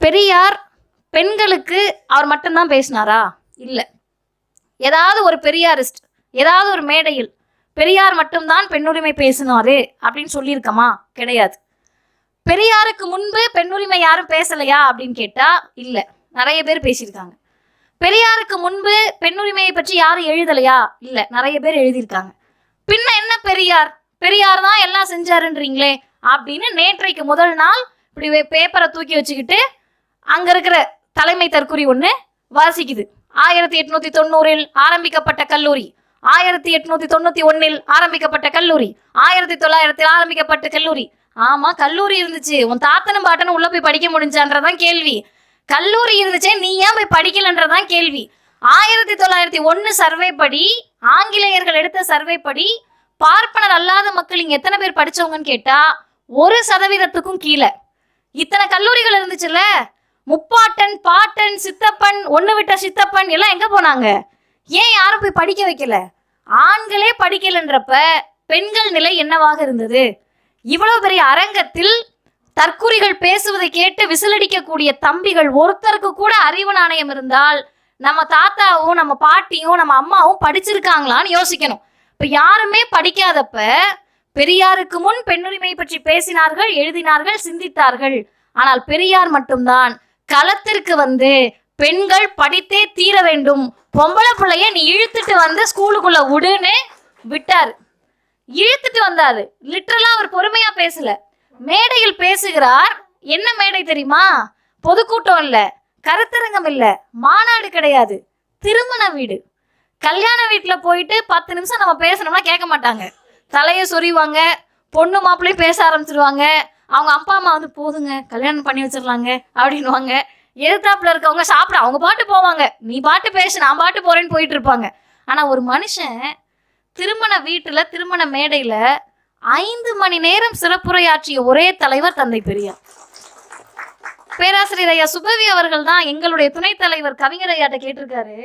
பெரியார் பெண்களுக்கு அவர் மட்டும்தான் பேசினாரா? இல்லை. ஏதாவது ஒரு பெரியாரிஸ்ட் ஏதாவது ஒரு மேடையில் பெரியார் மட்டும்தான் பெண்ணுரிமை பேசினாரு அப்படின்னு சொல்லியிருக்கமா? கிடையாது. பெரியாருக்கு முன்பு பெண்ணுரிமை யாரும் பேசலையா அப்படின்னு கேட்டால் இல்லை. நிறைய பேர் பேசியிருக்காங்க. பெரியாருக்கு முன்பு பெண்ணுரிமையை பற்றி யாரும் எழுதலையா? இல்லை. நிறைய பேர் எழுதியிருக்காங்க. பின்ன என்ன பெரியார்? பெரியார் தான் எல்லாம் செஞ்சாருன்றீங்களே அப்படின்னு நேற்றைக்கு முதல் நாள் இப்படி பேப்பரை தூக்கி வச்சுக்கிட்டு அங்க இருக்கிற தலைமை தற்குறி ஒன்று வாசிக்குது. ஆயிரத்தி எட்நூத்தி தொண்ணூறில் ஆரம்பிக்கப்பட்ட கல்லூரி. ஆயிரத்தி எட்நூத்தி தொண்ணூத்தி ஒன்னில் ஆரம்பிக்கப்பட்ட கல்லூரி. ஆயிரத்தி தொள்ளாயிரத்தில் ஆரம்பிக்கப்பட்ட கல்லூரி. ஆமா கல்லூரி இருந்துச்சு. உன் தாத்தனும் பாட்டனும் உள்ள போய் படிக்க முடிஞ்சான்றதான் கேள்வி. கல்லூரி இருந்துச்சே நீ ஏன் போய் படிக்கலன்றதான் கேள்வி. ஆயிரத்தி தொள்ளாயிரத்தி ஒன்னு சர்வே படி ஆங்கிலேயர்கள் எடுத்த சர்வே படி பார்ப்பனர் அல்லாத மக்கள் இங்க எத்தனை பேர் படிச்சவங்கன்னு கேட்டா ஒரு சதவீதத்துக்கும் கீழே. இத்தனை கல்லூரிகள் இருந்துச்சுல்ல? முப்பாட்டன் பாட்டன் சித்தப்பன் ஒன்று விட்ட சித்தப்பன் எல்லாம் எங்கே போனாங்க? ஏன் யாரும் போய் படிக்க வைக்கல? ஆண்களே படிக்கலன்றப்ப பெண்கள் நிலை என்னவாக இருந்தது? இவ்வளவு பெரிய அரங்கத்தில் தற்குறிகள் பேசுவதை கேட்டு விசிலடிக்கக்கூடிய தம்பிகள் ஒருத்தருக்கு கூட அறிவு நாணயம் இருந்தால் நம்ம தாத்தாவும் நம்ம பாட்டியும் நம்ம அம்மாவும் படிச்சிருக்காங்களான்னு யோசிக்கணும். இப்போ யாருமே படிக்காதப்ப பெரியாருக்கு முன் பெண்ணுரிமை பற்றி பேசினார்கள் எழுதினார்கள் சிந்தித்தார்கள். ஆனால் பெரியார் மட்டும்தான். களத்திற்கு வந்து பெண்கள் படித்தே தீர வேண்டும். பொம்பளை பிள்ளைய நீ இழுத்துட்டு வந்து ஸ்கூலுக்குள்ள விடுன்னு விட்டாரு. இழுத்துட்டு வந்தாரு. லிட்டரலா அவர் பொறுமையா பேசல. மேடையில் பேசுகிறார். என்ன மேடை தெரியுமா? பொதுக்கூட்டம் இல்ல. கருத்தரங்கம் இல்ல. மாநாடு கிடையாது. திருமண வீடு. கல்யாண வீட்டில் போயிட்டு பத்து நிமிஷம் நம்ம பேசணும்னா கேட்க மாட்டாங்க. தலையை சொறிவாங்க. பொண்ணு மாப்பிள்ளையும் பேச ஆரம்பிச்சிருவாங்க. அவங்க அப்பா அம்மா வந்து போதுங்க கல்யாணம் பண்ணி வச்சிடலாங்க அப்படின்னுவாங்க. எதிர்த்தாப்புல இருக்கவங்க சாப்பிட அவங்க பாட்டு போவாங்க. நீ பாட்டு பேசு நான் பாட்டு போறேன்னு போயிட்டு இருப்பாங்க ஆனா ஒரு மனுஷன் திருமண வீட்டுல திருமண மேடையில ஐந்து மணி நேரம் சிறப்புரையாற்றிய ஒரே தலைவர் தந்தை பெரியார். பேராசிரியர் ஐயா சுபவி அவர்கள் தான் எங்களுடைய துணைத் தலைவர் கவிஞர் ஐயாட்ட கேட்டிருக்காரு.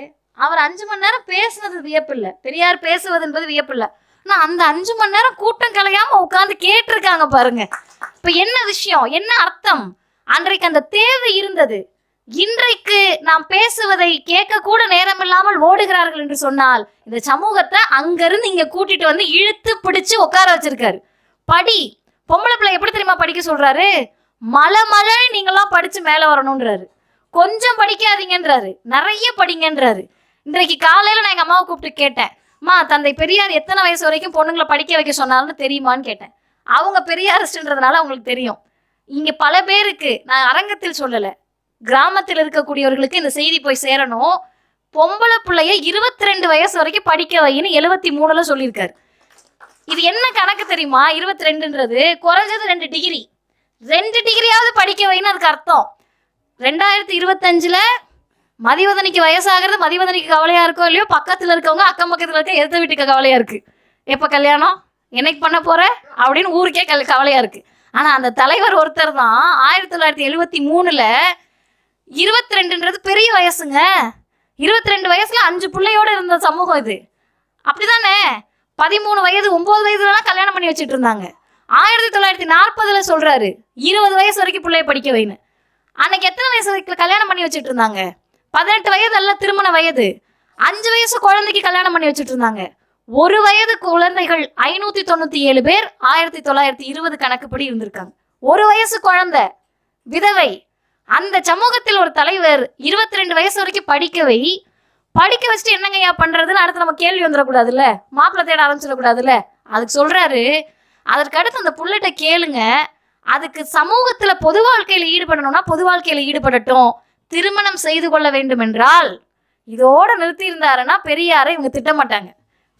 அவர் அஞ்சு மணி நேரம் பேசுனது வியப்பில்லை. பெரியார் பேசுவது என்பது வியப்பில்லை. ஆனா அந்த அஞ்சு மணி நேரம் கூட்டம் கலையாம உட்காந்து கேட்டிருக்காங்க பாருங்க. இப்ப என்ன விஷயம்? என்ன அர்த்தம்? அன்றைக்கு அந்த தேவை இருந்தது. இன்றைக்கு நாம் பேசுவதை கேட்க கூட நேரம் இல்லாமல் ஓடுகிறார்கள் என்று சொன்னால் இந்த சமூகத்தை அங்கிருந்து இங்க கூட்டிட்டு வந்து இழுத்து பிடிச்சு உட்கார வச்சிருக்காரு. படி பொம்பளை பிள்ளை எப்படி தெரியுமா படிக்க சொல்றாரு? மலை மலை நீங்களாம் படிச்சு மேல வரணும்ன்றாரு. கொஞ்சம் படிக்காதீங்கன்றாரு. நிறைய படிங்கன்றாரு. இன்றைக்கு காலையில நான் எங்க அம்மாவை கூப்பிட்டு கேட்டேன். அம்மா தந்தை பெரியார் எத்தனை வயசு வரைக்கும் பொண்ணுங்களை படிக்க வைக்க சொன்னாலும் தெரியுமான்னு கேட்டேன். அவங்க பெரியாரிஸ்ட்ன்றதுனால அவங்களுக்கு தெரியும். இங்க பல பேருக்கு நான் அரங்கத்தில் சொல்லல. கிராமத்தில் இருக்கக்கூடியவர்களுக்கு இந்த செய்தி போய் சேரணும். பொம்பளை பிள்ளைய இருபத்தி ரெண்டு வயசு வரைக்கும் படிக்க வைன்னு எழுபத்தி மூணுல சொல்லியிருக்காரு. இது என்ன கணக்கு தெரியுமா? இருபத்தி ரெண்டுன்றது குறைஞ்சது ரெண்டு டிகிரி. ரெண்டு டிகிரியாவது படிக்க வைன்னு அதுக்கு அர்த்தம். ரெண்டாயிரத்தி இருபத்தஞ்சில் மதிவதனிக்கு வயசாகிறது மதிவதனிக்கு கவலையா இருக்கோ இல்லையோ பக்கத்துல இருக்கவங்க அக்கம் பக்கத்துல இருக்க எதிர்த்த வீட்டுக்கு கவலையா இருக்கு. எப்ப கல்யாணம்? என்னைக்கு பண்ண போற? அப்படின்னு ஊருக்கே கல் கவலையா இருக்கு. ஆனா அந்த தலைவர் ஒருத்தர் தான் ஆயிரத்தி தொள்ளாயிரத்தி எழுபத்தி மூணுல இருபத்தி ரெண்டுன்றது பெரிய வயசுங்க. இருபத்தி ரெண்டு வயசுல அஞ்சு பிள்ளையோட இருந்த சமூகம் இது. அப்படிதானே பதிமூணு வயது ஒன்பது வயதுலலாம் கல்யாணம் பண்ணி வச்சுட்டு இருந்தாங்க. ஆயிரத்தி தொள்ளாயிரத்தி நாற்பதுல சொல்றாரு இருபது வயசு வரைக்கும் பிள்ளைய படிக்க வைன்னு. அன்னைக்கு எத்தனை வயசு வரைக்கும் கல்யாணம் பண்ணி வச்சுட்டு இருந்தாங்க? பதினெட்டு வயது அல்ல திருமண வயது. அஞ்சு வயசு குழந்தைக்கு கல்யாணம் பண்ணி வச்சுட்டு இருந்தாங்க ஒரு வயது குழந்தைகள் ஐநூத்தி தொண்ணூத்தி ஏழு பேர் ஆயிரத்தி தொள்ளாயிரத்தி இருபது கணக்குப்படி இருந்திருக்காங்க. ஒரு வயசு குழந்தை விதவை. அந்த சமூகத்தில் ஒரு தலைவர் இருபத்தி ரெண்டு வயசு வரைக்கும் படிக்கவை படிக்க வச்சுட்டு என்னங்கய்யா பண்றதுன்னு அடுத்து நம்ம கேள்வி வந்துடக்கூடாதுல்ல மாப்பிள்ளை தேட ஆரம்பிச்சிடக்கூடாதுல்ல? அதுக்கு சொல்றாரு. அதற்கு அடுத்து அந்த புள்ளட்ட கேளுங்க. அதுக்கு சமூகத்துல பொது வாழ்க்கையில ஈடுபடணும்னா பொது வாழ்க்கையில ஈடுபடட்டும். திருமணம் செய்து கொள்ள வேண்டும் என்றால் இதோட நிறுத்தியிருந்தாருன்னா பெரியாரை இவங்க திட்டமாட்டாங்க.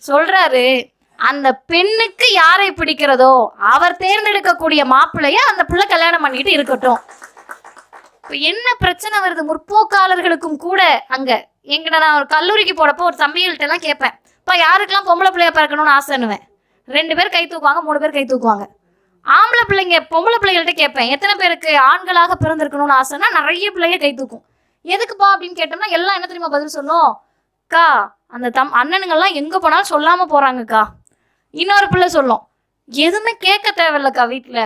சொல்றாரு அந்த பெண்ணுக்கு யாரை பிடிக்கிறதோ அவர் தேர்ந்தெடுக்கக்கூடிய மாப்பிள்ளைய அந்த பிள்ளை கல்யாணம் பண்ணிட்டு இருக்கட்டும். இப்போ என்ன பிரச்சனை வருது? முற்போக்காளர்களுக்கும் கூட அங்க. எங்கிட்ட நான் ஒரு கல்லூரிக்கு போறப்போ ஒரு தம்பிகள்கிட்ட எல்லாம் கேட்பேன். இப்போ யாருக்கெல்லாம் பொம்பளை பிள்ளைய பிறக்கணும்னு ஆசைன்னுவேன்? ரெண்டு பேர் கை தூக்குவாங்க மூணு பேர் கை தூக்குவாங்க. ஆம்பளை பிள்ளைங்க பொம்பளை பிள்ளைகள்கிட்ட கேட்பேன் எத்தனை பேருக்கு ஆண்களாக பிறந்திருக்கணும்னு ஆசைன்னா நிறைய பிள்ளைங்க கை தூக்கும். எதுக்குப்பா அப்படின்னு கேட்டோம்னா எல்லாம் என்ன தெரியுமா பதில் சொல்லும்? அக்கா அந்த தம் அண்ணனுங்கெல்லாம் எங்கே போனாலும் சொல்லாமல் போகிறாங்கக்கா இன்னொரு பிள்ளை சொல்லும். எதுவுமே கேட்க தேவையில்லக்கா வீட்டில்